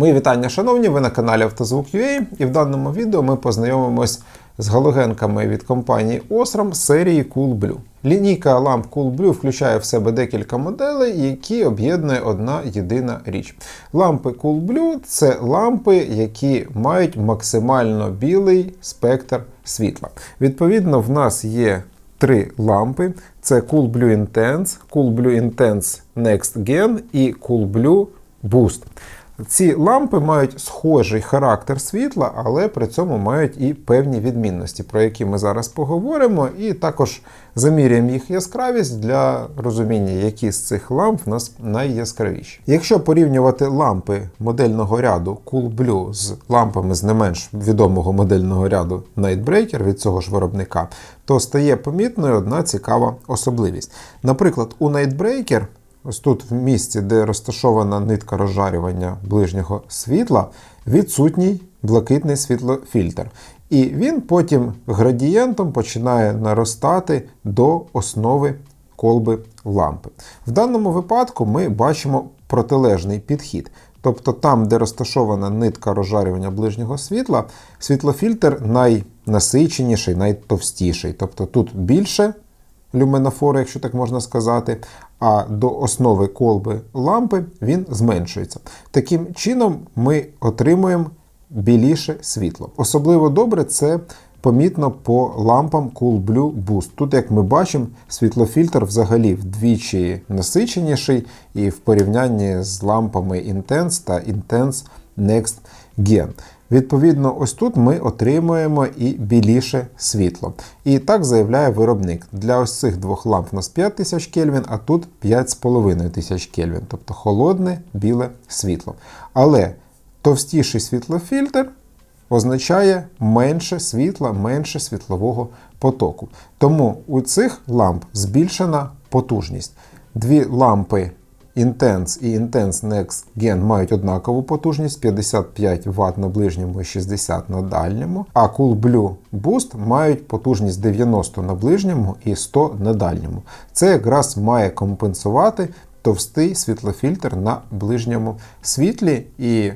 Мої вітання, шановні, ви на каналі Автозвук.ua і в даному відео ми познайомимось з галогенками від компанії Osram серії Cool Blue. Лінійка ламп Cool Blue включає в себе декілька моделей, які об'єднує одна єдина річ. Лампи Cool Blue це лампи, які мають максимально білий спектр світла. Відповідно, в нас є три лампи: це Cool Blue Intense, Cool Blue Intense Next Gen і Cool Blue Boost. Ці лампи мають схожий характер світла, але при цьому мають і певні відмінності, про які ми зараз поговоримо, і також заміряємо їх яскравість для розуміння, які з цих ламп в нас найяскравіші. Якщо порівнювати лампи модельного ряду Cool Blue з лампами з не менш відомого модельного ряду Nightbreaker від цього ж виробника, то стає помітною одна цікава особливість. Наприклад, у Nightbreaker Ось тут, в місці, де розташована нитка розжарювання ближнього світла, відсутній блакитний світлофільтр. І він потім градієнтом починає наростати до основи колби лампи. В даному випадку ми бачимо протилежний підхід. Тобто там, де розташована нитка розжарювання ближнього світла, світлофільтр найнасиченіший, найтовстіший. Тобто тут більше люминофори, якщо так можна сказати, а до основи колби лампи він зменшується. Таким чином ми отримуємо біліше світло. Особливо добре це помітно по лампам Cool Blue Boost. Тут, як ми бачимо, світлофільтр взагалі вдвічі насиченіший і в порівнянні з лампами Intense та Intense Next Gen. Відповідно, ось тут ми отримуємо і біліше світло. І так заявляє виробник. Для ось цих двох ламп у нас 5000 Кельвін, а тут 5500 Кельвін, тобто холодне біле світло. Але товстіший світлофільтр означає менше світла, менше світлового потоку. Тому у цих ламп збільшена потужність. Дві лампи Intense і Intense Next Gen мають однакову потужність 55 Вт на ближньому і 60 на дальньому, а Cool Blue Boost мають потужність 90 на ближньому і 100 на дальньому. Це якраз має компенсувати товстий світлофільтр на ближньому світлі і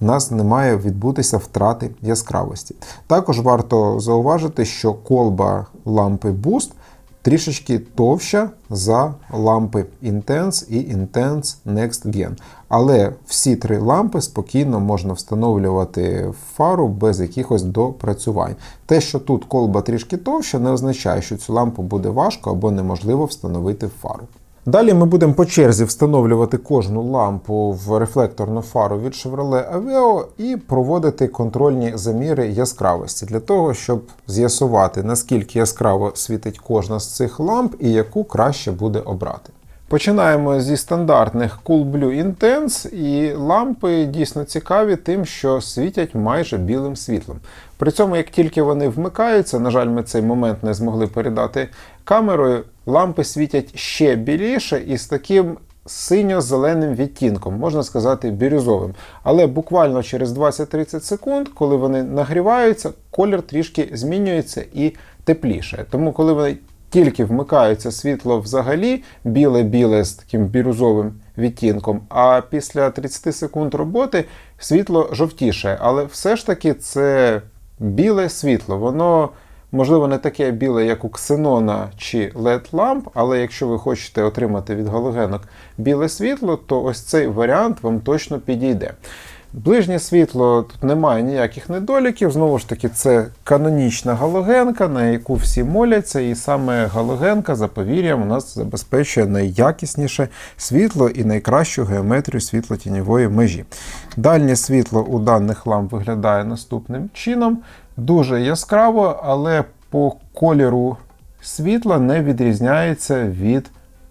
у нас не має відбутися втрати яскравості. Також варто зауважити, що колба лампи Boost трішечки товща за лампи Intense і Intense Next Gen. Але всі три лампи спокійно можна встановлювати в фару без якихось допрацювань. Те, що тут колба трішки товща, не означає, що цю лампу буде важко або неможливо встановити в фару. Далі ми будемо по черзі встановлювати кожну лампу в рефлекторну фару від Chevrolet Aveo і проводити контрольні заміри яскравості для того, щоб з'ясувати, наскільки яскраво світить кожна з цих ламп і яку краще буде обрати. Починаємо зі стандартних Cool Blue Intense, і лампи дійсно цікаві тим, що світять майже білим світлом. При цьому, як тільки вони вмикаються, на жаль, ми цей момент не змогли передати камерою, лампи світять ще біліше і з таким синьо-зеленим відтінком, можна сказати, бірюзовим. Але буквально через 20-30 секунд, коли вони нагріваються, колір трішки змінюється і тепліше. Тому, коли вони тільки вмикається світло взагалі біле-біле з таким бірюзовим відтінком, а після 30 секунд роботи світло жовтіше. Але все ж таки це біле світло. Воно, можливо, не таке біле, як у ксенона чи led ламп, але якщо ви хочете отримати від галогенок біле світло, то ось цей варіант вам точно підійде. Ближнє світло тут немає ніяких недоліків. Знову ж таки, це канонічна галогенка, на яку всі моляться, і саме галогенка за повір'ям у нас забезпечує найякісніше світло і найкращу геометрію світло-тіньової межі. Дальнє світло у даних ламп виглядає наступним чином. Дуже яскраво, але по кольору світла не відрізняється від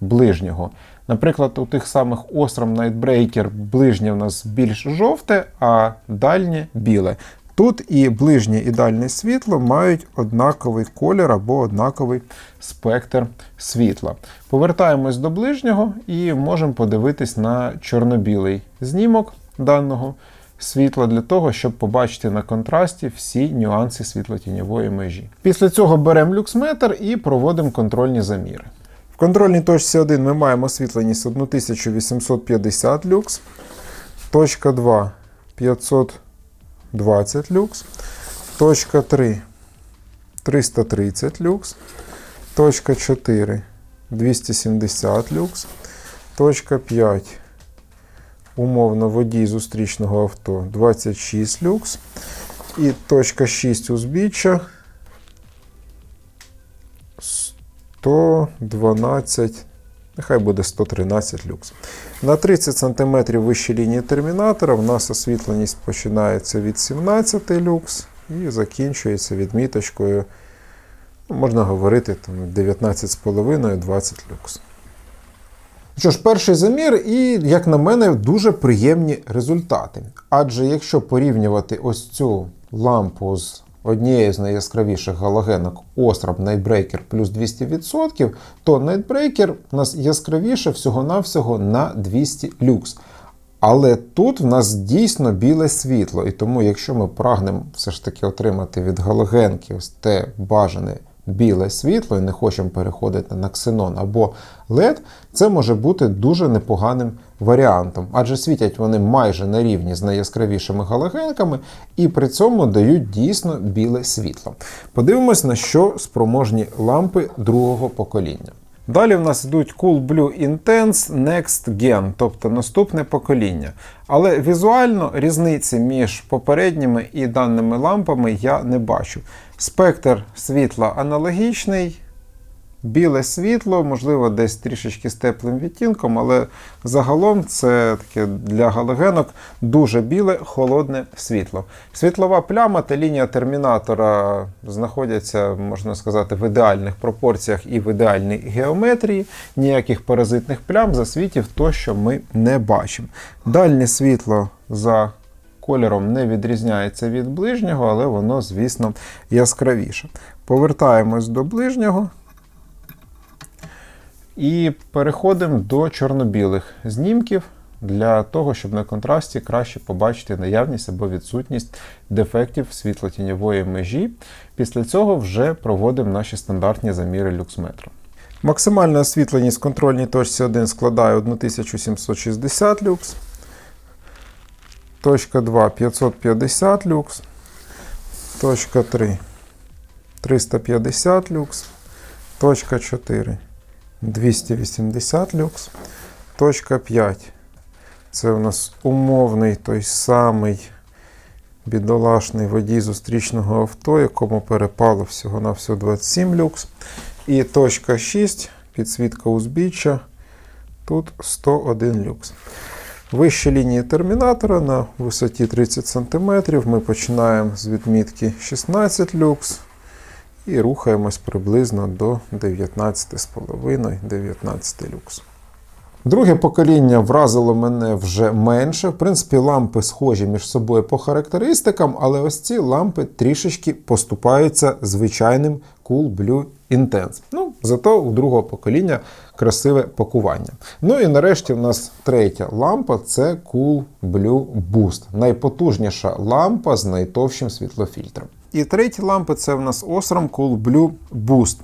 ближнього. Наприклад, у тих самих Osram Nightbreaker ближнє в нас більш жовте, а дальнє біле. Тут і ближнє і дальнє світло мають однаковий колір або однаковий спектр світла. Повертаємось до ближнього і можемо подивитись на чорно-білий знімок даного світла для того, щоб побачити на контрасті всі нюанси світлотіньової межі. Після цього беремо люксметр і проводимо контрольні заміри. Контрольній точці 1 ми маємо освітленість 1850 люкс. Точка 2 520 люкс. Точка 3 330 люкс. Точка 4 270 люкс. Точка 5 умовно водій зустрічного авто 26 люкс. І точка 6 узбіччя 112, нехай буде 113 люкс. На 30 см вище лінії термінатора в нас освітленість починається від 17 люкс і закінчується відміточкою, ну, можна говорити, 19,5-20 люкс. Що ж, перший замір, і, як на мене, дуже приємні результати. Адже якщо порівнювати ось цю лампу з однією з найяскравіших галогенок Osram Nightbreaker плюс 200%, то Nightbreaker у нас яскравіше всього-навсього на 200 люкс. Але тут в нас дійсно біле світло, і тому, якщо ми прагнемо все ж таки отримати від галогенки ось те бажане біле світло і не хочемо переходити на ксенон або LED, це може бути дуже непоганим варіантом, адже світять вони майже на рівні з найяскравішими галогенками і при цьому дають дійсно біле світло. Подивимось, на що спроможні лампи другого покоління. Далі в нас йдуть Cool Blue Intense Next Gen, тобто наступне покоління. Але візуально різниці між попередніми і даними лампами я не бачу. Спектр світла аналогічний, біле світло, можливо, десь трішечки з теплим відтінком, але загалом це таке для галогенок дуже біле, холодне світло. Світлова пляма та лінія термінатора знаходяться, можна сказати, в ідеальних пропорціях і в ідеальній геометрії. Ніяких паразитних плям засвітів то, що ми не бачимо. Дальнє світло за кольором не відрізняється від ближнього, але воно, звісно, яскравіше. Повертаємось до ближнього. І переходимо до чорно-білих знімків для того, щоб на контрасті краще побачити наявність або відсутність дефектів світлотіньової межі. Після цього вже проводимо наші стандартні заміри люксметру. Максимальна освітленість в контрольній точці 1 складає 1760 люкс. Точка 2 550 люкс. Точка 3 350 люкс. Точка 4 280 люкс. Точка 5. Це у нас умовний той самий бідолашний водій зустрічного авто, якому перепало всього-навсього 27 люкс. І точка 6, підсвітка узбіччя. Тут 101 люкс. Вище лінії термінатора на висоті 30 см ми починаємо з відмітки 16 люкс і рухаємось приблизно до 19,5-19 люкс. Друге покоління вразило мене вже менше. В принципі, лампи схожі між собою по характеристикам, але ось ці лампи трішечки поступаються звичайним Cool Blue Intense. Ну, зато у другого покоління красиве пакування. Ну і нарешті в нас третя лампа це Cool Blue Boost. Найпотужніша лампа з найтовщим світлофільтром. І треті лампи це в нас Osram Cool Blue Boost.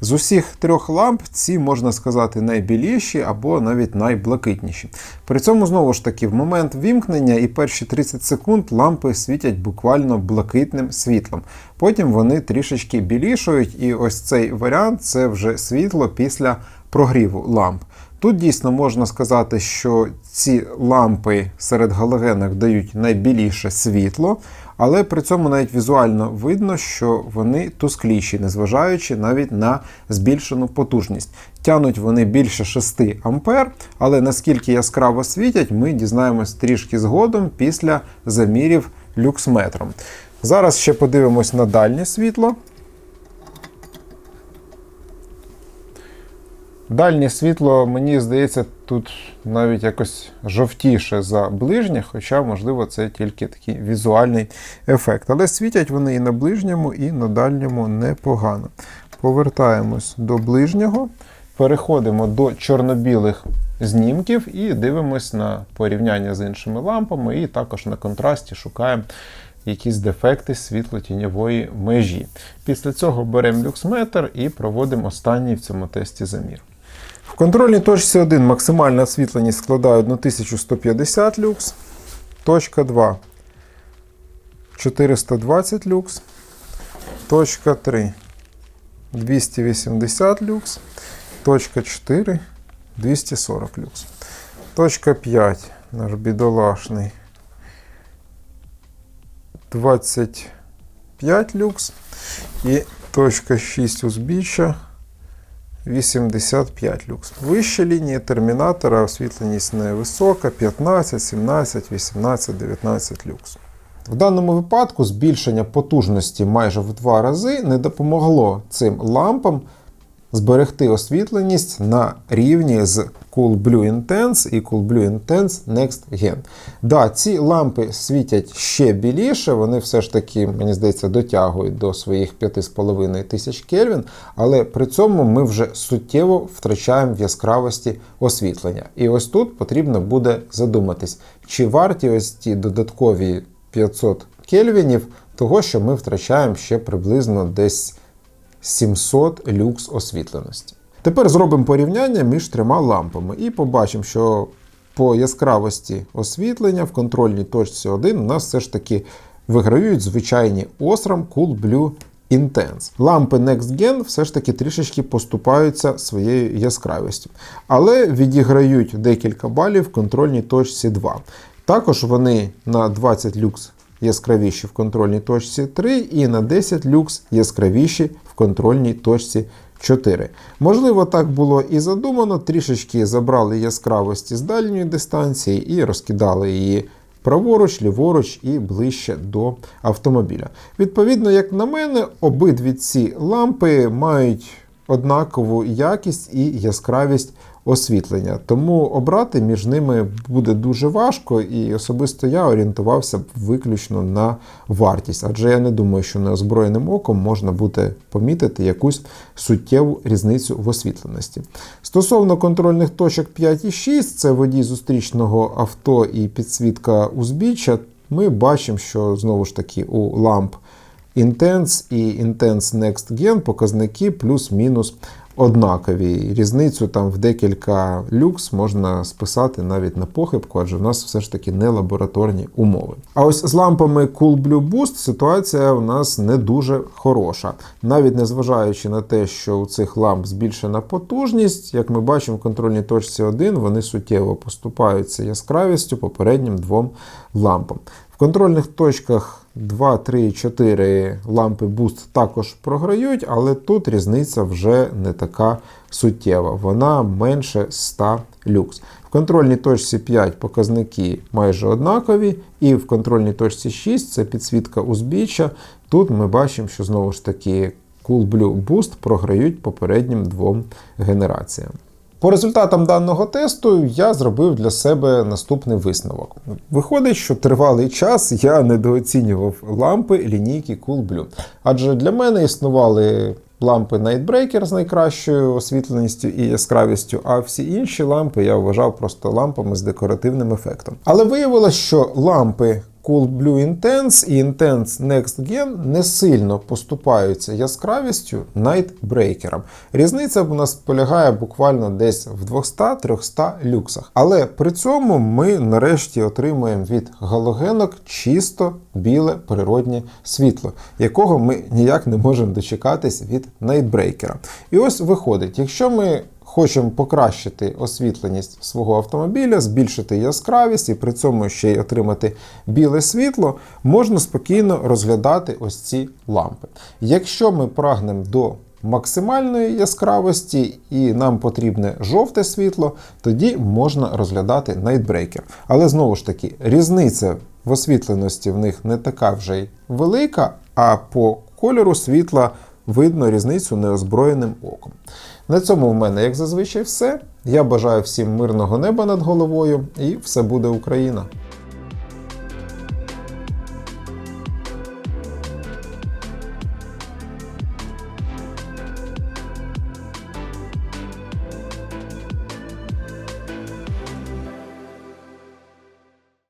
З усіх трьох ламп ці, можна сказати, найбіліші або навіть найблакитніші. При цьому, знову ж таки, в момент вімкнення і перші 30 секунд лампи світять буквально блакитним світлом. Потім вони трішечки білішують, і ось цей варіант це вже світло після прогріву ламп. Тут дійсно можна сказати, що ці лампи серед галогенок дають найбіліше світло, але при цьому навіть візуально видно, що вони тускліші, незважаючи навіть на збільшену потужність. Тянуть вони більше 6 ампер, але наскільки яскраво світять, ми дізнаємось трішки згодом після замірів люксметром. Зараз ще подивимось на дальнє світло. Дальнє світло, мені здається, тут навіть якось жовтіше за ближнє, хоча, можливо, це тільки такий візуальний ефект. Але світять вони і на ближньому, і на дальньому непогано. Повертаємось до ближнього, переходимо до чорно-білих знімків і дивимось на порівняння з іншими лампами, і також на контрасті шукаємо. Якісь дефекти світло-тіньової межі. Після цього беремо люксметр і проводимо останній в цьому тесті замір. Контрольній точці 1 максимальна освітленість складає 1150 люкс. Точка 2 420 люкс. Точка 3 280 люкс. Точка 4 240 люкс. Точка 5 наш бідолашний 25 люкс. І точка 6 узбіччя 85 люкс. Вища лінії термінатора освітленість невисока 15, 17, 18, 19 люкс. В даному випадку збільшення потужності майже в два рази не допомогло цим лампам зберегти освітленість на рівні з Cool Blue Intense і Cool Blue Intense Next Gen. Да, ці лампи світять ще біліше, вони все ж таки, мені здається, дотягують до своїх 5,5 тисяч Кельвін, але при цьому ми вже суттєво втрачаємо в яскравості освітлення. І ось тут потрібно буде задуматись, чи варті ось ті додаткові 500 кельвінів того, що ми втрачаємо ще приблизно десь 700 люкс освітленості. Тепер зробимо порівняння між трьома лампами і побачимо, що по яскравості освітлення в контрольній точці 1 у нас все ж таки виграють звичайні Osram Cool Blue Intense. Лампи Next Gen все ж таки трішечки поступаються своєю яскравістю, але відіграють декілька балів в контрольній точці 2. Також вони на 20 люкс яскравіші в контрольній точці 3 і на 10 люкс яскравіші контрольній точці 4. Можливо, так було і задумано, трішечки забрали яскравості з дальньої дистанції і розкидали її праворуч, ліворуч і ближче до автомобіля. Відповідно, як на мене, обидві ці лампи мають однакову якість і яскравість освітлення. Тому обрати між ними буде дуже важко, і особисто я орієнтувався виключно на вартість, адже я не думаю, що неозброєним оком можна буде помітити якусь суттєву різницю в освітленості. Стосовно контрольних точок 5 і 6, це водій зустрічного авто і підсвітка узбіччя, ми бачимо, що знову ж таки у ламп Intense і Intense Next Gen показники плюс-мінус однакові. Різницю там в декілька люкс можна списати навіть на похибку, адже в нас все ж таки не лабораторні умови. А ось з лампами Cool Blue Boost ситуація у нас не дуже хороша. Навіть незважаючи на те, що у цих ламп збільшена потужність, як ми бачимо в контрольній точці 1, вони суттєво поступаються яскравістю попереднім двом лампам. В контрольних точках 2, 3, 4 лампи Boost також програють, але тут різниця вже не така суттєва. Вона менше 100 люкс. В контрольній точці 5 показники майже однакові, і в контрольній точці 6 це підсвітка узбіччя. Тут ми бачимо, що знову ж таки Cool Blue Boost програють попереднім двом генераціям. По результатам даного тесту я зробив для себе наступний висновок. Виходить, що тривалий час я недооцінював лампи лінійки Cool Blue. Адже для мене існували лампи Nightbreaker з найкращою освітленістю і яскравістю, а всі інші лампи я вважав просто лампами з декоративним ефектом. Але виявилось, що лампи Cool Blue Intense і Intense Next Gen не сильно поступаються яскравістю Nightbreaker. Різниця у нас полягає буквально десь в 200-300 люксах. Але при цьому ми нарешті отримуємо від галогенок чисто біле природнє світло, якого ми ніяк не можемо дочекатись від Nightbreaker. І ось виходить, якщо ми Хочемо покращити освітленість свого автомобіля, збільшити яскравість і при цьому ще й отримати біле світло, можна спокійно розглядати ось ці лампи. Якщо ми прагнемо до максимальної яскравості і нам потрібне жовте світло, тоді можна розглядати Nightbreaker. Але знову ж таки, різниця в освітленості в них не така вже й велика, а по кольору світла видно різницю неозброєним оком. На цьому в мене, як зазвичай, все. Я бажаю всім мирного неба над головою і все буде Україна!